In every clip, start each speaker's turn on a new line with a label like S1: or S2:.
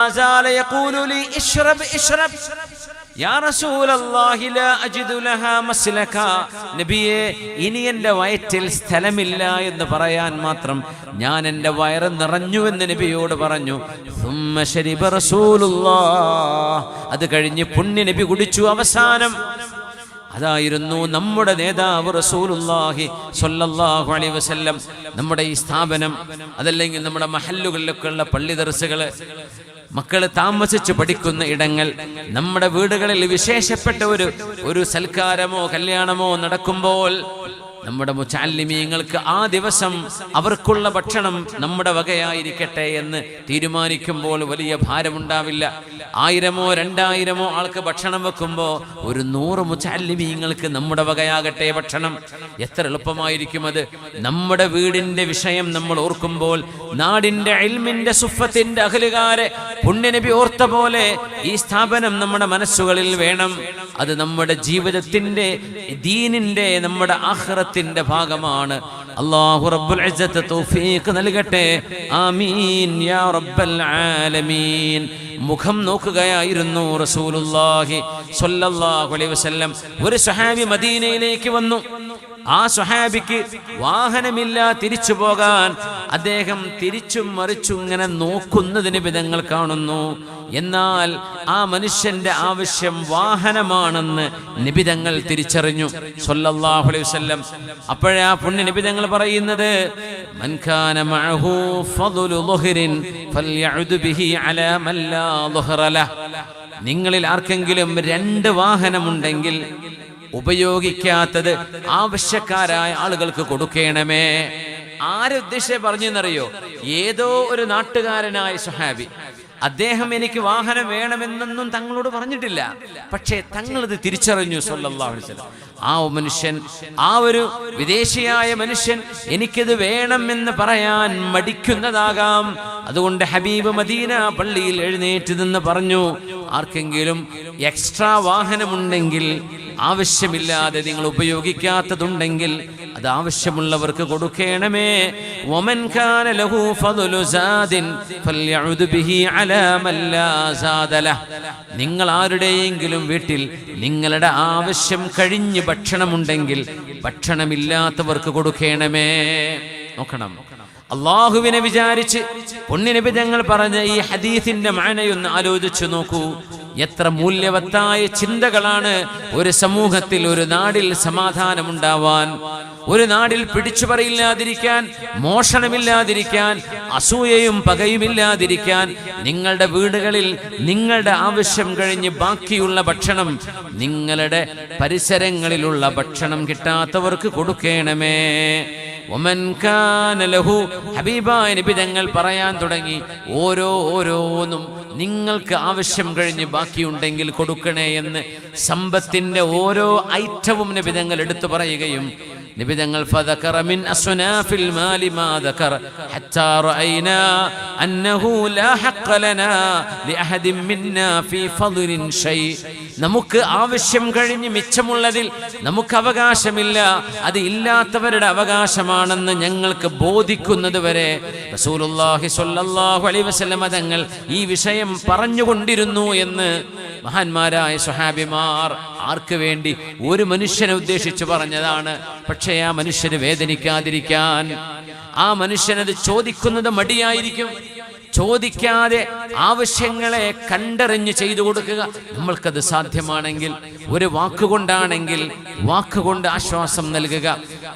S1: زال يقول لي اشرب اشرب يا رسول الله لا أجد لها مسلكا നബിയെ ഇനി എൻ്റെ വയറ്റിൽ സ്ഥലമില്ല എന്ന് പറയാൻ മാത്രം ഞാൻ എൻ്റെ വയറ് നിറഞ്ഞുവെന്ന് നബിയോട് പറഞ്ഞു ثم شرب رسول الله. അത് കഴിഞ്ഞ് പുണ്യ നബി കുടിച്ചു അവസാനം അതായിരുന്നു നമ്മുടെ നേതാവ് റസൂലുള്ളാഹി സ്വല്ലല്ലാഹു അലൈഹി വസല്ലം നമ്മുടെ ഈ സ്ഥാപനം അതല്ലെങ്കിൽ നമ്മുടെ മഹല്ലുകളിലൊക്കെ ഉള്ള പള്ളി ദർസുകള് മക്കൾ താമസിച്ച് പഠിക്കുന്ന ഇടങ്ങൾ നമ്മുടെ വീടുകളിൽ വിശേഷപ്പെട്ട ഒരു ഒരു സൽക്കാരമോ കല്യാണമോ നടക്കുമ്പോൾ നമ്മുടെ മുച്ചാലിമീങ്ങൾക്ക് ആ ദിവസം അവർക്കുള്ള ഭക്ഷണം നമ്മുടെ വകയായിരിക്കട്ടെ എന്ന് തീരുമാനിക്കുമ്പോൾ വലിയ ഭാരമുണ്ടാവില്ല. ആയിരമോ രണ്ടായിരമോ ആൾക്ക് ഭക്ഷണം വെക്കുമ്പോൾ ഒരു നൂറ് മുച്ചാലിമീങ്ങൾക്ക് നമ്മുടെ വകയാകട്ടെ ഭക്ഷണം. എത്ര എളുപ്പമായിരിക്കും അത്? നമ്മുടെ വീടിന്റെ വിഷയം നമ്മൾ ഓർക്കുമ്പോൾ നാടിന്റെ എൽമിന്റെ സുഫത്തിന്റെ അഖലുകാരെ പുണ്യനബി ഓർത്ത പോലെ ഈ സ്ഥാപനം നമ്മുടെ മനസ്സുകളിൽ വേണം. അത് നമ്മുടെ ജീവിതത്തിന്റെ ദീനിന്റെ നമ്മുടെ ആഹ്റത്തിന്റെ ഭാഗമാണ്. അള്ളാഹു റബ്ബുൽ ഇസ്സത്ത് തൗഫീഖ് നൽകട്ടെ. ആമീൻ യാ റബ്ബൽ ആലമീൻ. മുഖം നോക്കുകയായിരുന്നു റസൂലുള്ളാഹി സ്വല്ലല്ലാഹു അലൈഹി വസല്ലം. ഒരു സഹാബി മദീനയിലേക്ക് വന്നു. ആ സ്വഹാബിക്ക് വാഹനമില്ല തിരിച്ചു പോകാൻ അദ്ദേഹം തിരിച്ചും മറിച്ചും ഇങ്ങനെ നോക്കുന്നതിന് വിധങ്ങൾ കാണുന്നു. എന്നാൽ ആ മനുഷ്യന്റെ ആവശ്യം വാഹനമാണെന്ന് നിബിതങ്ങൾ തിരിച്ചറിഞ്ഞു. സല്ലല്ലാഹു അലൈഹി വസല്ലം. ആ പുണ്യ നിബിതങ്ങൾ പറയുന്നത് നിങ്ങളിൽ ആർക്കെങ്കിലും രണ്ട് വാഹനമുണ്ടെങ്കിൽ ഉപയോഗിക്കാത്തത് ആവശ്യക്കാരായ ആളുകൾക്ക് കൊടുക്കണമേ. പറഞ്ഞു പറഞ്ഞെന്നറിയോ? ഏതോ ഒരു നാട്ടുകാരനായ സുഹാബി അദ്ദേഹം എനിക്ക് വാഹനം വേണമെന്നൊന്നും തങ്ങളോട് പറഞ്ഞിട്ടില്ല. പക്ഷേ തങ്ങളത് തിരിച്ചറിഞ്ഞു വസല്ലം. ആ മനുഷ്യൻ ആ ഒരു വിദേശിയായ മനുഷ്യൻ എനിക്കത് വേണം എന്ന് പറയാൻ മടിക്കുന്നതാകാം. അതുകൊണ്ട് ഹബീബ് മദീന പള്ളിയിൽ എഴുന്നേറ്റ് നിന്ന് പറഞ്ഞു ആർക്കെങ്കിലും എക്സ്ട്രാ വാഹനമുണ്ടെങ്കിൽ ആവശ്യമില്ലാതെ നിങ്ങൾ ഉപയോഗിക്കാത്തതുണ്ടെങ്കിൽ അത് ആവശ്യമുള്ളവർക്ക് കൊടുക്കണമേ. വമൻ കാന ലഹു ഫദ്ലു സാദിൻ ബിഹി അലാ മൻ ലാ സാദ ലഹ്. നിങ്ങൾ ആരുടെയെങ്കിലും വീട്ടിൽ നിങ്ങളുടെ ആവശ്യം കഴിഞ്ഞ് ഭക്ഷണമുണ്ടെങ്കിൽ ഭക്ഷണമില്ലാത്തവർക്ക് കൊടുക്കണമേ. നോക്കണം. അള്ളാഹുവിനെ വിചാരിച്ച് പുണ്യനബി തങ്ങൾ പറഞ്ഞ ഈ ഹദീസിന്റെ മാനയൊന്ന് ആലോചിച്ചു നോക്കൂ. എത്ര മൂല്യവത്തായ ചിന്തകളാണ് ഒരു സമൂഹത്തിൽ ഒരു നാടിൽ സമാധാനമുണ്ടാവാൻ ഒരു നാടിൽ പിടിച്ചുപറിയില്ലാതിരിക്കാൻ മോഷണമില്ലാതിരിക്കാൻ അസൂയയും പകയുമില്ലാതിരിക്കാൻ നിങ്ങളുടെ വീടുകളിൽ നിങ്ങളുടെ ആവശ്യം കഴിഞ്ഞ് ബാക്കിയുള്ള ഭക്ഷണം നിങ്ങളുടെ പരിസരങ്ങളിലുള്ള ഭക്ഷണം കിട്ടാത്തവർക്ക് കൊടുക്കണമേ. ഹബീബ ഹബീബായ നബി തങ്ങൾ പറയാൻ തുടങ്ങി. ഓരോ ഓരോന്നും നിങ്ങൾക്ക് ആവശ്യം കഴിഞ്ഞ് ബാക്കിയുണ്ടെങ്കിൽ കൊടുക്കണേ എന്ന് സമ്പത്തിന്റെ ഓരോ ഐറ്റവും നബി തങ്ങൾ എടുത്തു പറയുകയും നബി തങ്ങൾ فذكر من أصناف المال ما ذكر حتى رأينا أنه لا حق لنا لأحد منا في فضل شيء നമുക്ക് ആവശ്യം കഴിഞ്ഞ് മിച്ചമുള്ളതിൽ നമുക്ക് അവകാശമില്ല. അത് ഇല്ലാത്തവരുടെ അവകാശമാണെന്ന് ഞങ്ങൾക്ക് ബോധിക്കുന്നത് വരെ സ്വല്ലല്ലാഹു അലൈഹി തങ്ങൾ ഈ വിഷയം പറഞ്ഞുകൊണ്ടിരുന്നു എന്ന് മഹാന്മാരായ സുഹാബിമാർ ആർക്ക് വേണ്ടി ഒരു മനുഷ്യനെ ഉദ്ദേശിച്ചു പറഞ്ഞതാണ്. പക്ഷേ ആ മനുഷ്യന് വേദനിക്കാതിരിക്കാൻ ആ മനുഷ്യനത് ചോദിക്കുന്നത് മടിയായിരിക്കും. ചോദിക്കാതെ ആവശ്യങ്ങളെ കണ്ടറിഞ്ഞ് ചെയ്തു കൊടുക്കുക. നമ്മൾക്കത് സാധ്യമാണെങ്കിൽ ഒരു വാക്കുകൊണ്ടാണെങ്കിൽ വാക്കുകൊണ്ട് ആശ്വാസം നൽകുക.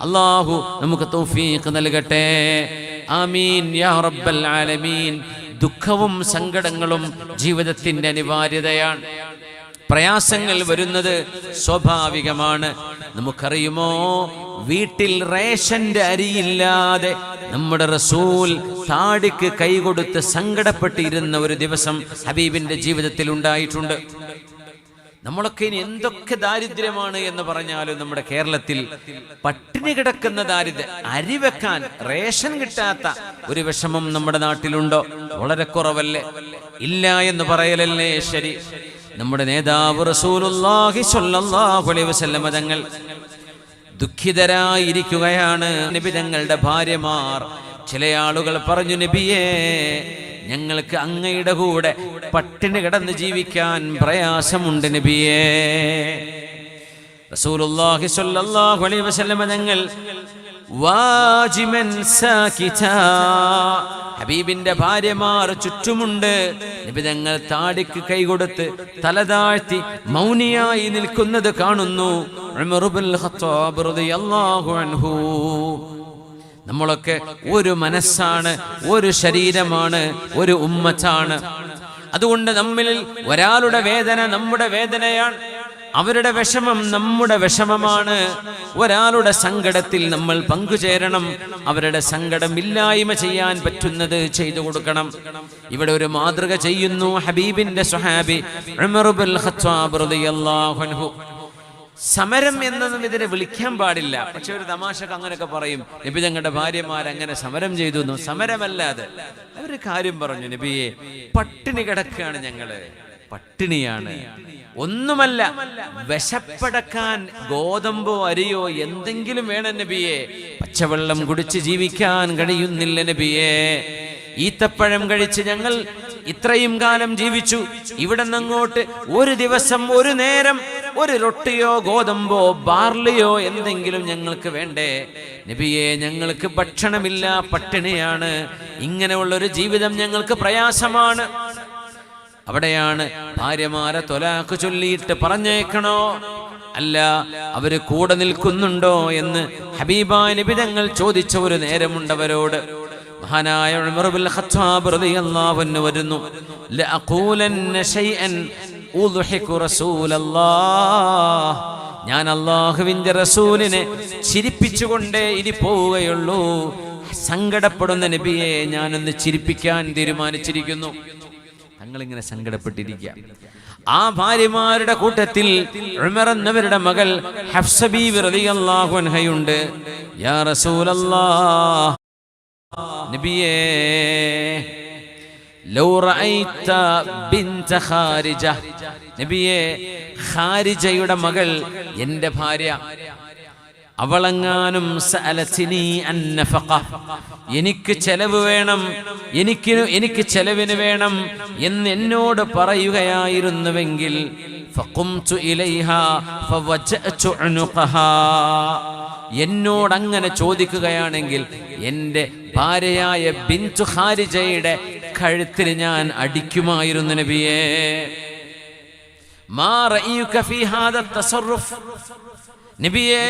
S1: അള്ളാഹു നമുക്ക് തൗഫീഖ് നൽകട്ടെ. ആമീൻ യാ റബ്ബൽ ആലമീൻ. ദുഃഖവും സങ്കടങ്ങളും ജീവിതത്തിന്റെ അനിവാര്യതയാണ്. പ്രയാസങ്ങൾ വരുന്നത് സ്വാഭാവികമാണ്. നമുക്കറിയുമോ? വീട്ടിൽ റേഷന്റെ അരിയില്ലാതെ നമ്മുടെ റസൂൽ താടിക്ക് കൈകൊടുത്ത് സങ്കടപ്പെട്ടിരുന്ന ഒരു ദിവസം ഹബീബിന്റെ ജീവിതത്തിൽ ഉണ്ടായിട്ടുണ്ട്. നമ്മളൊക്കെ ഇനി എന്തൊക്കെ ദാരിദ്ര്യമാണ് എന്ന് പറഞ്ഞാലും നമ്മുടെ കേരളത്തിൽ പട്ടിണി കിടക്കുന്ന ദാരിദ്ര്യം അരി വെക്കാൻ റേഷൻ കിട്ടാത്ത ഒരു വിഷമം നമ്മുടെ നാട്ടിലുണ്ടോ? വളരെ കുറവല്ലേ? ഇല്ല എന്ന് പറയലല്ലേ? ശരി. നമ്മുടെ നേതാവ് റസൂലുള്ളാഹി സ്വല്ലല്ലാഹു അലൈഹി വസല്ലം തങ്ങൾ ദുഃഖിതരായിരിക്കുകയാണ് നബി തങ്ങളുടെ ഭാര്യമാർ. ചില ആളുകൾ പറഞ്ഞു നബിയേ ഞങ്ങൾക്ക് അങ്ങയുടെ കൂടെ പട്ടിണി കിടന്ന് ജീവിക്കാൻ പ്രയാസമുണ്ട് നബിയേ. റസൂലുള്ളാഹി സ്വല്ലല്ലാഹു അലൈഹി വസല്ലമ ഞങ്ങൾ വാജിമൻ സാകിതാ. ഹബീബിന്റെ ഭാര്യമാർ ചുറ്റുമുണ്ട്. നബി ഞങ്ങൾ താടിക്ക് കൈകൊടുത്ത് തല താഴ്ത്തി മൗനിയായി നിൽക്കുന്നത് കാണുന്നു. നമ്മളൊക്കെ ഒരു മനസ്സാണ് ഒരു ശരീരമാണ് ഒരു ഉമ്മച്ചാണ് അതുകൊണ്ട് നമ്മിൽ ഒരാളുടെ വേദന നമ്മുടെ വേദനയാണ്. അവരുടെ വിഷമം നമ്മുടെ വിഷമമാണ്. ഒരാളുടെ സങ്കടത്തിൽ നമ്മൾ പങ്കുചേരണം. അവരുടെ സങ്കടം ഇല്ലായ്മ ചെയ്യാൻ പറ്റുന്നത് ചെയ്തു കൊടുക്കണം. ഇവിടെ ഒരു മാതൃക ചെയ്യുന്നു ഹബീബിന്റെ സുഹാബി സമരം എന്നൊന്നും ഇതിനെ വിളിക്കാൻ പാടില്ല. പക്ഷെ ഒരു തമാശക്ക് അങ്ങനെയൊക്കെ പറയും. നബി ഞങ്ങളുടെ ഭാര്യമാർ അങ്ങനെ സമരം ചെയ്തു സമരമല്ലാതെ അവർ കാര്യം പറഞ്ഞു നബിയെ പട്ടിണി കിടക്കുകയാണ് ഞങ്ങൾ. പട്ടിണിയാണ്. ഒന്നുമല്ല വിശപ്പടക്കാൻ ഗോതമ്പോ അരിയോ എന്തെങ്കിലും വേണം നബിയെ. പച്ചവെള്ളം കുടിച്ച് ജീവിക്കാൻ കഴിയുന്നില്ല നബിയെ. ഈത്തപ്പഴം കഴിച്ച് ഞങ്ങൾ ഇത്രയും കാലം ജീവിച്ചു. ഇവിടെ നിന്നങ്ങോട്ട് ഒരു ദിവസം ഒരു നേരം ഒരു റൊട്ടിയോ ഗോതമ്പോ ബാർലിയോ എന്തെങ്കിലും ഞങ്ങൾക്ക് വേണ്ടേ? നബിയെ ഞങ്ങൾക്ക് ഭക്ഷണമില്ല പട്ടിണിയാണ്. ഇങ്ങനെയുള്ള ഒരു ജീവിതം ഞങ്ങൾക്ക് പ്രയാസമാണ്. അവിടെയാണ് ഭാര്യമാരെ തൊലാക്ക് ചൊല്ലിയിട്ട് പറഞ്ഞേക്കണോ? അല്ല അവർ കൂടെ നിൽക്കുന്നുണ്ടോ എന്ന് ഹബീബ നബി തങ്ങൾ ചോദിച്ച ഒരു നേരമുണ്ടവരോട് മഹാനായ ഉമർ ബിൻ ഖത്താബ് റളിയല്ലാഹു അൻഹു വരുന്നു. ലഅഖൂലന്ന ഷൈഅൻ ഉദ്ഹികു റസൂലല്ലാഹ്. ഞാൻ അള്ളാഹുവിന്റെ റസൂലിനെ ചിരിപ്പിച്ചുകൊണ്ടേ ഇനി പോവുകയുള്ളൂ. സങ്കടപ്പെടുന്ന നബിയെ ഞാനൊന്ന് ചിരിപ്പിക്കാൻ തീരുമാനിച്ചിരിക്കുന്നു. തങ്ങളിങ്ങനെ സങ്കടപ്പെട്ടിരിക്കുക ആ ഭാര്യമാരുടെ കൂട്ടത്തിൽ ഉമർ എന്നവരുടെ മകൾ ഹഫ്സബി അൻഹയുണ്ട്. യാ റസൂലല്ലാ നബിയേ ലൗ റഅയ്ത ഖാരിജ. നബിയേ ഖാരിജയുടെ മകൾ എന്റെ ഭാര്യ. അവളെങ്ങാനും. എനിക്ക് ചെലവ് വേണം എനിക്ക് എനിക്ക് ചെലവിന് വേണം എന്ന് എന്നോട് പറയുകയായിരുന്നുവെങ്കിൽ. എന്നോട് അങ്ങനെ ചോദിക്കുകയാണെങ്കിൽ എന്റെ ഭാര്യയായ ബിൻതു ഖാരിജയുടെ കഴുത്തിൽ ഞാൻ അടിക്കുമായിരുന്നു നബിയേ മാ റഅയുക ഫീ ഹാദ തസറുഫ് നബിയെ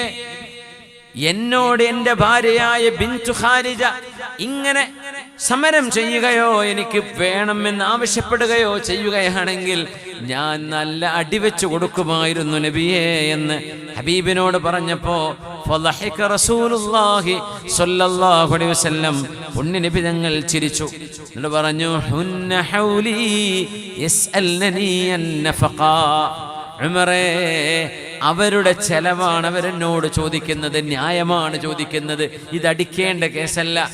S1: എന്നോട് എന്റെ ഭാര്യയായ ബിന്തു ഖാരിജ ഇങ്ങനെ സമരം ചെയ്യുകയോ എനിക്ക് വേണമെന്ന് ആവശ്യപ്പെടുകയോ ചെയ്യുകയാണെങ്കിൽ ഞാൻ നല്ല അടിവെച്ചു കൊടുക്കുമായിരുന്നു നബിയേ എന്ന് ഹബീബിനോട് പറഞ്ഞപ്പോ പുണ്യ നബി ചിരിച്ചു. എന്നിട്ട് പറഞ്ഞു അവരുടെ ചെലവാണ് അവരെന്നോട് ചോദിക്കുന്നത് ന്യായമാണ് ചോദിക്കുന്നത്. ഇതടിക്കേണ്ട കേസല്ല.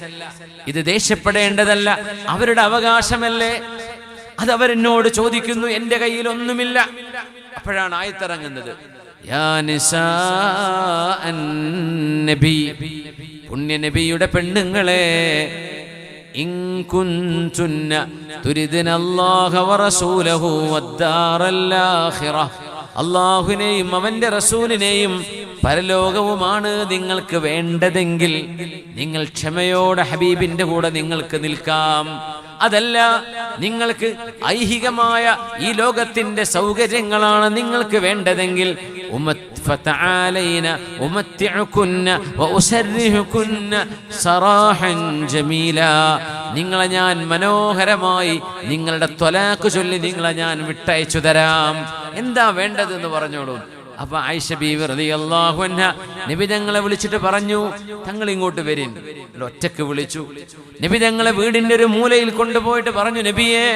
S1: ഇത് ദേഷ്യപ്പെടേണ്ടതല്ല. അവരുടെ അവകാശമല്ലേ? അത് അവരെന്നോട് ചോദിക്കുന്നു എന്റെ കയ്യിൽ ഒന്നുമില്ല. അപ്പോഴാണ് ആയത്തിറങ്ങുന്നത്. പുണ്യ നബിയുടെ പെണ്ണുങ്ങളെ ഇൻകുൻ കുൻതുന്ന തുരിദിന അല്ലാഹ വറസൂലഹു വദ്ദാറല്ലാഹിറ അള്ളാഹുവിനെയും അവന്റെ റസൂലിനെയും പരലോകവുമാണ് നിങ്ങൾക്ക് വേണ്ടതെങ്കിൽ നിങ്ങൾ ക്ഷമയോടെ ഹബീബിന്റെ കൂടെ നിങ്ങൾക്ക് നിൽക്കാം. അതല്ല നിങ്ങൾക്ക് ഐഹികമായ ഈ ലോകത്തിന്റെ സൗകര്യങ്ങളാണ് നിങ്ങൾക്ക് വേണ്ടതെങ്കിൽ നിങ്ങളെ ഞാൻ മനോഹരമായി നിങ്ങളുടെ ത്വലാക്ക് ചൊല്ലി നിങ്ങളെ ഞാൻ വിട്ടയച്ചു തരാം. എന്താ വേണ്ടതെന്ന് പറഞ്ഞോളൂ. അപ്പൊ ആയിഷ ബീവി റളിയല്ലാഹു അൻഹ നബി തങ്ങളെ വിളിച്ചിട്ട് പറഞ്ഞു തങ്ങൾ ഇങ്ങോട്ട് വരിൻ ഒറ്റയ്ക്ക് വിളിച്ചു. നബി തങ്ങളെ വീടിന്റെ ഒരു മൂലയിൽ കൊണ്ടുപോയിട്ട് പറഞ്ഞു നബിയേ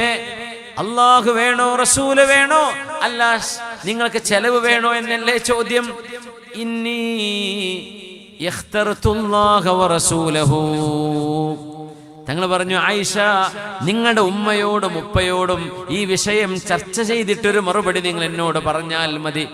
S1: അള്ളാഹു വേണോ റസൂൽ വേണോ? അല്ല നിങ്ങൾക്ക് ചെലവ് വേണോ എന്നല്ലേ ചോദ്യം? ഇന്നീ തങ്ങൾ പറഞ്ഞു ആയിഷ നിങ്ങളുടെ ഉമ്മയോടും ഉപ്പയോടും ഈ വിഷയം ചർച്ച ചെയ്തിട്ടൊരു മറുപടി നിങ്ങൾ എന്നോട് പറഞ്ഞാൽ മതി.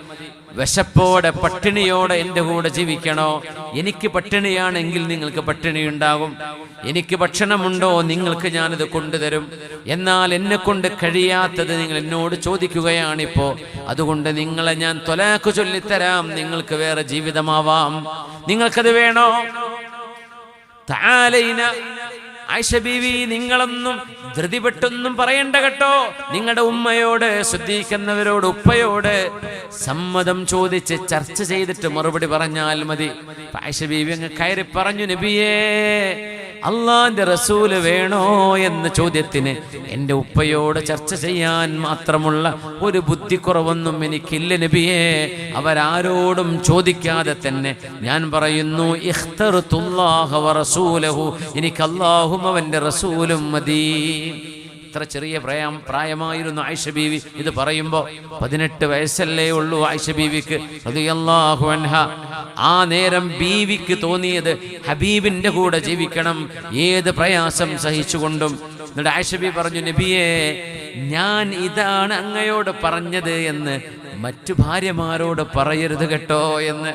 S1: വിശപ്പോടെ പട്ടിണിയോടെ എന്റെ കൂടെ ജീവിക്കണോ? എനിക്ക് പട്ടിണിയാണെങ്കിൽ നിങ്ങൾക്ക് പട്ടിണി ഉണ്ടാകും എനിക്ക് ഭക്ഷണമുണ്ടോ? നിങ്ങൾക്ക് ഞാനത് കൊണ്ടുതരും. എന്നാൽ എന്നെ കൊണ്ട് കഴിയാത്തത് നിങ്ങൾ എന്നോട് ചോദിക്കുകയാണിപ്പോ അതുകൊണ്ട് നിങ്ങളെ ഞാൻ തൊലാക്ക് ചൊല്ലിത്തരാം. നിങ്ങൾക്ക് വേറെ ജീവിതമാവാം. നിങ്ങൾക്കത് വേണോ? താലൈന ആയിഷ ബീവി നിങ്ങളൊന്നും ധൃതിപെട്ടൊന്നും പറയണ്ട കേട്ടോ. നിങ്ങളുടെ ഉമ്മയോട് ശ്രദ്ധിക്കുന്നവരോട് ഉപ്പയോട് സമ്മതം ചോദിച്ച് ചർച്ച ചെയ്തിട്ട് മറുപടി പറഞ്ഞാൽ മതി. ബീവി അങ്ങ് കയറി പറഞ്ഞു നബിയേ അള്ളാന്റെ റസൂൽ വേണോ എന്ന ചോദ്യത്തിന് എന്റെ ഉപ്പയോട് ചർച്ച ചെയ്യാൻ മാത്രമുള്ള ഒരു ബുദ്ധിക്കുറവൊന്നും എനിക്കില്ല നബിയേ. അവരാരോടും ചോദിക്കാതെ തന്നെ ഞാൻ പറയുന്നു ഇഖ്തറുത്തുല്ലാഹ വ റസൂലഹു എനിക്ക് അള്ളാഹും അവന്റെ റസൂലും മതി. ഇത്ര ചെറിയ പ്രായം പ്രായമായിരുന്നു ആയിഷ ബീവി. ഇത് പറയുമ്പോൾ പതിനെട്ട് വയസ്സല്ലേ ഉള്ളൂ ആയിഷ ബീവിക്ക്. ആ നേരം ബീവിക്ക് തോന്നിയത് ഹബീബിന്റെ കൂടെ ജീവിക്കണം ഏത് പ്രയാസം സഹിച്ചുകൊണ്ടും. എന്നിട്ട് ആയിഷ ബീവി പറഞ്ഞു നബിയേ ഞാൻ ഇതാണ് അങ്ങയോട് പറഞ്ഞത് എന്ന് മറ്റു ഭാര്യമാരോട് പറയരുത് കേട്ടോ എന്ന്.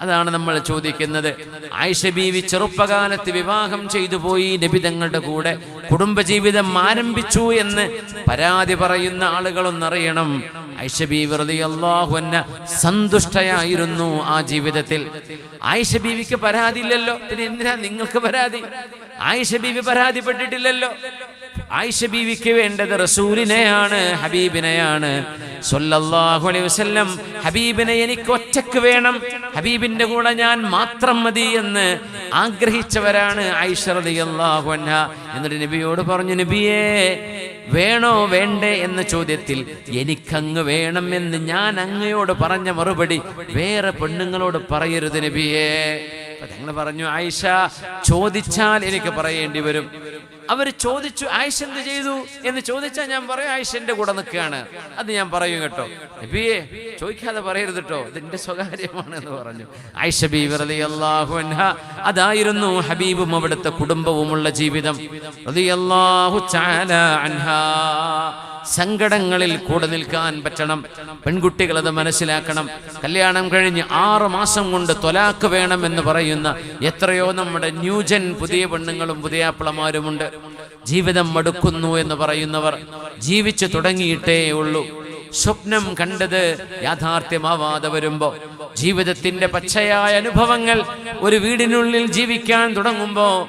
S1: അതാണ് നമ്മൾ ചോദിക്കുന്നത്. ആയിഷ ബീവി ചെറുപ്പകാലത്ത് വിവാഹം ചെയ്തു പോയി നബിതങ്ങളുടെ കൂടെ. കുടുംബജീവിതം ആരംഭിച്ചു എന്ന് പരാതി പറയുന്ന ആളുകളൊന്നറിയണം. ആയിഷ ബീവി റളിയല്ലാഹു അൻഹ സന്തുഷ്ടയായിരുന്നു ആ ജീവിതത്തിൽ. ആയിഷ ബീവിക്ക് പരാതി ഇല്ലല്ലോ പിന്നെ എന്തിനാ നിങ്ങൾക്ക് പരാതി? ആയിഷ ബീവി പരാതിപ്പെട്ടിട്ടില്ലല്ലോ. ആയിഷ ബീവിക്ക് വേണ്ടത് റസൂലിനെയാണ് ഹബീബിനെയാണ്. വസല്ലം ഹബീബിനെ എനിക്ക് ഒറ്റയ്ക്ക് വേണം ഹബീബിന്റെ കൂടെ ഞാൻ മാത്രം മതി എന്ന് ആഗ്രഹിച്ചവരാണ് ആയിഷ റളിയല്ലാഹു അൻഹ. എന്നിട്ട് നബിയോട് പറഞ്ഞു നബിയേ വേണോ വേണ്ടേ? എന്ന ചോദ്യത്തിൽ എനിക്കങ്ങ് വേണം എന്ന് ഞാൻ അങ്ങയോട് പറഞ്ഞ മറുപടി വേറെ പെണ്ണുങ്ങളോട് പറയരുത് നബിയേ. ഞങ്ങൾ പറഞ്ഞു ആയിഷ ചോദിച്ചാൽ എനിക്ക് പറയേണ്ടി വരും. അവർ ചോദിച്ചു ആയിഷ എന്ത് ചെയ്തു? എന്ന് ചോദിച്ചാൽ ഞാൻ പറയും ആയിഷന്റെ കൂടെ നിൽക്കുകയാണ്. അത് ഞാൻ പറയും കേട്ടോ. നബിയെ ചോദിക്കാതെ പറയരുത് കേട്ടോ. ഇതിന്റെ സ്വകാര്യമാണ് എന്ന് പറഞ്ഞു. ആയിഷ ബിഹു അതായിരുന്നു ഹബീബും അവിടുത്തെ കുടുംബവുമുള്ള ജീവിതം. അൻഹാ. സങ്കടങ്ങളിൽ കൂടെ നിൽക്കാൻ പറ്റണം. പെൺകുട്ടികൾ അത് മനസ്സിലാക്കണം. കല്യാണം കഴിഞ്ഞ് ആറ് മാസം കൊണ്ട് തൊലാക്ക് വേണം എന്ന് പറയുന്ന എത്രയോ നമ്മുടെ ന്യൂജൻ പുതിയ പെണ്ണുങ്ങളും പുതിയ അപ്പളമാരുമുണ്ട് ജീവിതം മടുക്കുന്നു എന്ന് പറയുന്നവർ ജീവിച്ചു തുടങ്ങിയിട്ടേ ഉള്ളൂ. സ്വപ്നം കണ്ടത് യാഥാർത്ഥ്യമാവാതെ വരുമ്പോ ജീവിതത്തിന്റെ പച്ചയായ അനുഭവങ്ങൾ ഒരു വീടിനുള്ളിൽ ജീവിക്കാൻ തുടങ്ങുമ്പോ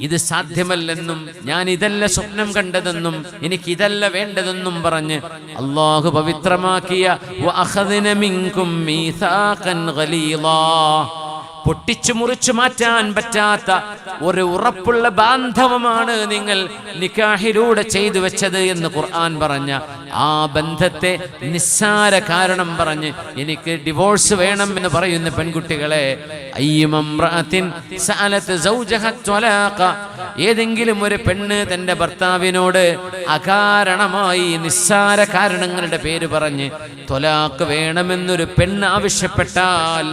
S1: ഇത് സാധ്യമല്ലെന്നും ഞാൻ ഇതല്ല സ്വപ്നം കണ്ടതെന്നും എനിക്ക് ഇതല്ല വേണ്ടതെന്നും പറഞ്ഞ് അള്ളാഹു പവിത്രമാക്കിയ പൊട്ടിച്ചു മുറിച്ചു മാറ്റാൻ പറ്റാത്ത ഒരു ഉറപ്പുള്ള ബാന്ധവമാണ് നിങ്ങൾ നിക്കാഹിലൂടെ ചെയ്തു വെച്ചത് എന്ന് ഖുർആൻ പറഞ്ഞ ആ ബന്ധത്തെ നിസ്സാര കാരണം പറഞ്ഞ് എനിക്ക് ഡിവോഴ്സ് വേണം എന്ന് പറയുന്ന പെൺകുട്ടികളെ. ഏതെങ്കിലും ഒരു പെണ്ണ് തന്റെ ഭർത്താവിനോട് അകാരണമായി നിസ്സാര കാരണങ്ങളുടെ പേര് പറഞ്ഞ് തൊലാക്ക് വേണമെന്നൊരു പെണ്ണ് ആവശ്യപ്പെട്ടാൽ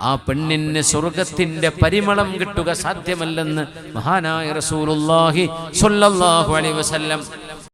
S1: ആ പെണ്ണിന് സ്വർഗത്തിന്റെ പരിമളം കിട്ടുക സാധ്യമല്ലെന്ന് മഹാനായ റസൂലുള്ളാഹി സ്വല്ലല്ലാഹു അലൈഹി വസല്ലം